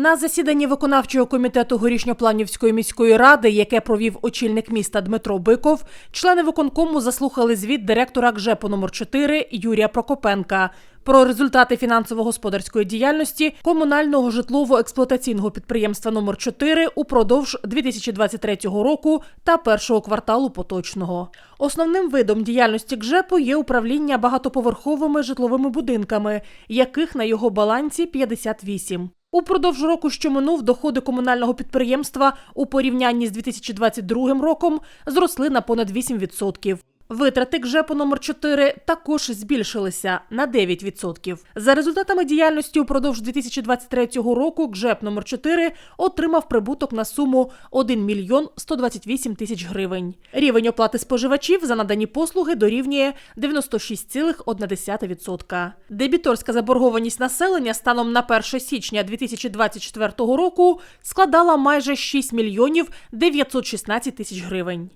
На засіданні виконавчого комітету Горішньопланівської міської ради, яке провів очільник міста Дмитро Биков, члени виконкому заслухали звіт директора ГЖЕПу номер 4 Юрія Прокопенка про результати фінансово-господарської діяльності комунального житлово-експлуатаційного підприємства номер 4 упродовж 2023 року та першого кварталу поточного. Основним видом діяльності ГЖЕПу є управління багатоповерховими житловими будинками, яких на його балансі 58. Упродовж року, що минув, доходи комунального підприємства у порівнянні з 2022 роком зросли на понад 8%. Витрати КЖЕПу номер 4 також збільшилися на 9%. За результатами діяльності упродовж 2023 року КЖЕП номер 4 отримав прибуток на суму 1 мільйон 128 тисяч гривень. Рівень оплати споживачів за надані послуги дорівнює 96,1%. Дебіторська заборгованість населення станом на 1 січня 2024 року складала майже 6 мільйонів 916 тисяч гривень.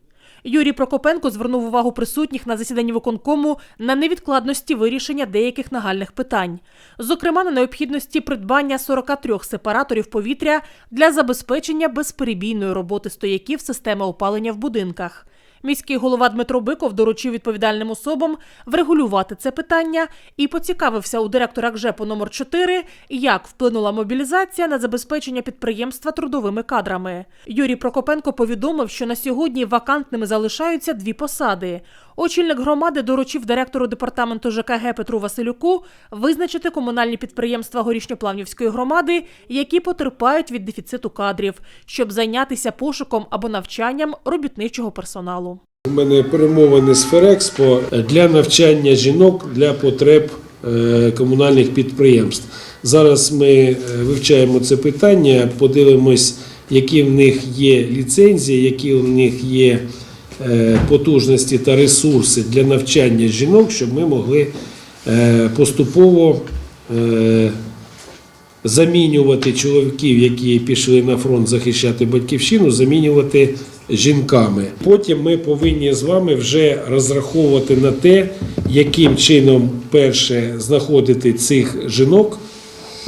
Юрій Прокопенко звернув увагу присутніх на засіданні виконкому на невідкладності вирішення деяких нагальних питань, зокрема на необхідності придбання 43 сепараторів повітря для забезпечення безперебійної роботи стояків системи опалення в будинках. Міський голова Дмитро Биков доручив відповідальним особам врегулювати це питання і поцікавився у директора ГЖЕПу номер 4 як вплинула мобілізація на забезпечення підприємства трудовими кадрами. Юрій Прокопенко повідомив, що на сьогодні вакантними залишаються дві посади. Очільник громади доручив директору департаменту ЖКГ Петру Василюку визначити комунальні підприємства Горішньоплавнівської громади, які потерпають від дефіциту кадрів, щоб зайнятися пошуком або навчанням робітничого персоналу. У мене перемовини з Ферекспо для навчання жінок для потреб е, комунальних підприємств. Зараз ми е, вивчаємо це питання, подивимось, які в них є ліцензії, які в них є потужності та ресурси для навчання жінок, щоб ми могли е, поступово е, замінювати чоловіків, які пішли на фронт захищати батьківщину, замінювати жінками. Потім ми повинні з вами вже розраховувати на те, яким чином перше знаходити цих жінок.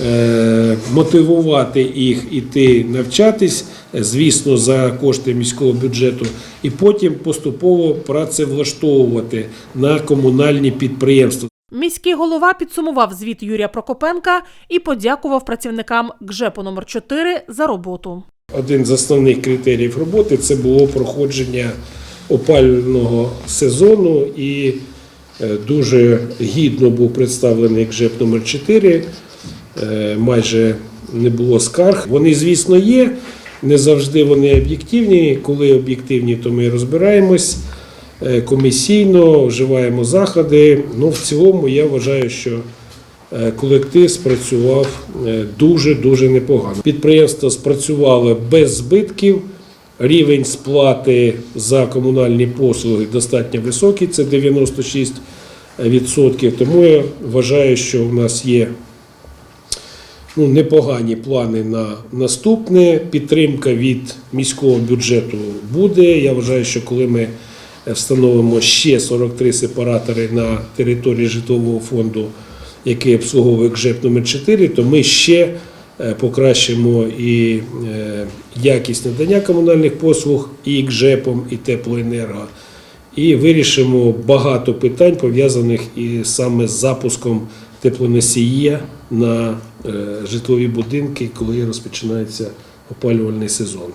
е, Мотивувати їх іти навчатись, звісно, за кошти міського бюджету, і потім поступово працевлаштовувати на комунальні підприємства. Міський голова підсумував звіт Юрія Прокопенка і подякував працівникам ГЖЕПу номер 4 за роботу. Один з основних критеріїв роботи це було проходження опалювального сезону і е, дуже гідно був представлений КЖЕП номер 4 Е, майже не було скарг. Вони, звісно, є. Не завжди вони об'єктивні. Коли об'єктивні, то ми розбираємось е, комісійно, вживаємо заходи. Ну, в цілому я вважаю, що е, колектив спрацював дуже-дуже непогано. Підприємство спрацювало без збитків. Рівень сплати за комунальні послуги достатньо високий, це 96%. Тому я вважаю, що у нас є ну, непогані плани на наступне. Підтримка від міського бюджету буде. Я вважаю, що коли ми встановимо ще 43 сепаратори на території житлового фонду, який обслуговує ГЖЕП номер 4 то ми ще е, покращимо і е, якість надання комунальних послуг і ГЖЕПом, і теплоенерго. І вирішимо багато питань, пов'язаних і саме з запуском теплоносія на е, житлові будинки, коли розпочинається опалювальний сезон.